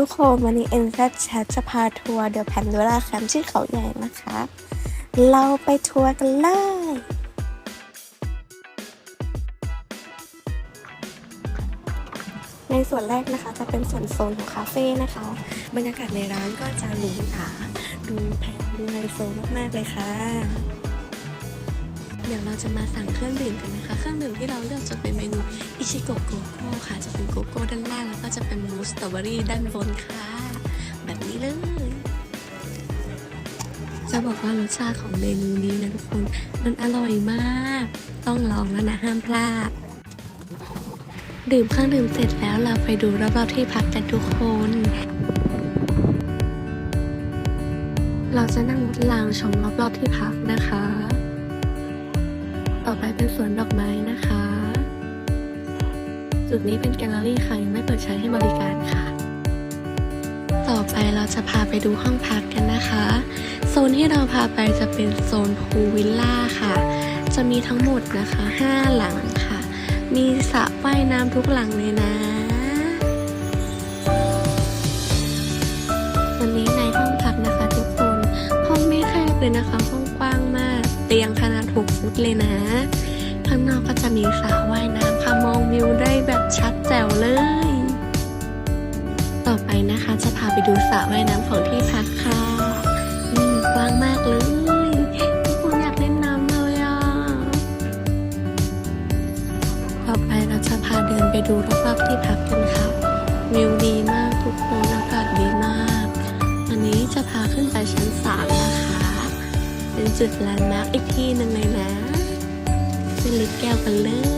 ทุกคนวันนี้เอ็นแซดแชทจะพาทัวร์เดอะแพนโดราแคมป์ที่เขาใหญ่นะคะ เราไปทัวร์กันเลย ในส่วนแรกนะคะจะเป็นส่วนโซนของคาเฟ่นะคะ บรรยากาศในร้านก็จะหรูหราดูแพงดูไฮโซมากๆเลยค่ะ เดี๋ยวเราจะมาสั่งเครื่องดื่มกันนะคะ เครื่องดื่มที่เราเลือกจะเป็นเมนูอิชิโกะโกโก้ค่ะ จะเป็นโกโก้ด้านล่าง ก็จะเป็นมูสสตรอเบอรี่ด้านบนค่ะ แบบนี้เลย จะบอกว่ารสชาติของเมนูนี้นะทุกคน มันอร่อยมาก ต้องลองแล้วนะห้ามพลาด ดื่มเครื่องดื่มเสร็จแล้วเราไปดูรอบๆที่พักกันทุกคนเราจะนั่งรถรางชมรอบๆที่พักนะคะ ต่อไปเป็นสวนดอกไม้นะคะ จุดนี้เป็นแกลเลอรี่ค่ะยังไม่เปิดใช้ให้บริการค่ะ ต่อไปเราจะพาไปดูห้องพักกันนะคะ โซนที่เราพาไปจะเป็นโซนพูลวิลล่าค่ะ จะมีทั้งหมดนะคะ 5 หลังค่ะ มีสระว่ายน้ำทุกหลังเลยนะ วันนี้ในห้องพักนะคะทุกคน ห้องไม่แคบเลยนะคะห้องกว้างมาก เตียงขนาด 6 ฟุตเลยนะ ข้างนอกก็จะมีสระว่ายน้ำ ค่ะมองวิวได้แบบชัดแจ๋วเลย ต่อไปนะคะจะพาไปดูสระว่ายน้ำของที่พักค่ะอืมกว้างมากเลยทุกคนอยากเล่นน้ำเลยอะ ต่อไปเราจะพาเดินไปดูรอบๆที่พักกันค่ะ วิวดีมากทุกคนอากาศดีมาก อันนี้จะพาขึ้นไปชั้นสามนะคะ เป็นจุดแลนด์มาร์กอีกที่หนึ่งเลยนะ เป็นลิฟต์แก้วกันเลย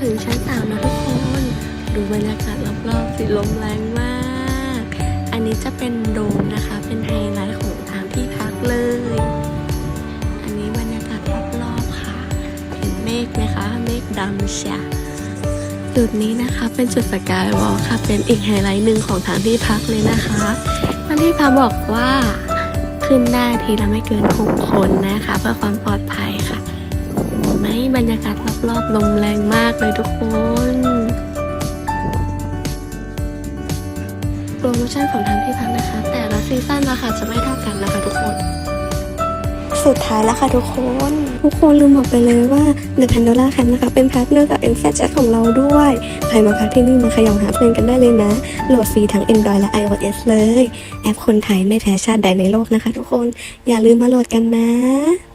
ถึงชั้นสามแล้วทุกคน ดูบรรยากาศรอบๆสิลมแรงมาก อันนี้จะเป็นโดมนะคะ เป็นไฮไลท์ของทางที่พักเลย อันนี้บรรยากาศรอบๆค่ะ เห็นเมฆไหมคะ เมฆดำเชียจุดนี้นะคะเป็นจุดสกายวอล์คค่ะ เป็นอีกไฮไลท์หนึ่งของทางที่พักเลยนะคะทางที่พักบอกว่าขึ้นได้ทีละไม่เกินหกคนนะคะ เพื่อความปลอดภัยค่ะ เห็นไหมบรรยากาศรอบๆลมแรงมากเลยทุกคนโปรโมชั่นของทางที่พักนะคะ แต่ละซีซั่นราคาจะไม่เท่ากันนะคะทุกคนสุดท้ายแล้วค่ะทุกคน ทุกคนลืมบอกไปเลยว่า The Pandora Camp นะคะ เป็นพาร์ทเนอร์กับ n f a t ของเราด้วย ใครมาพักที่นี่มาขยองหาเพื่อนกันได้เลยนะ โหลดฟรีทั้ง Android และ iOS เลย แอปคนไทยไม่แพ้ชาติใดในโลกนะคะทุกคน อย่าลืมมาโหลดกันนะ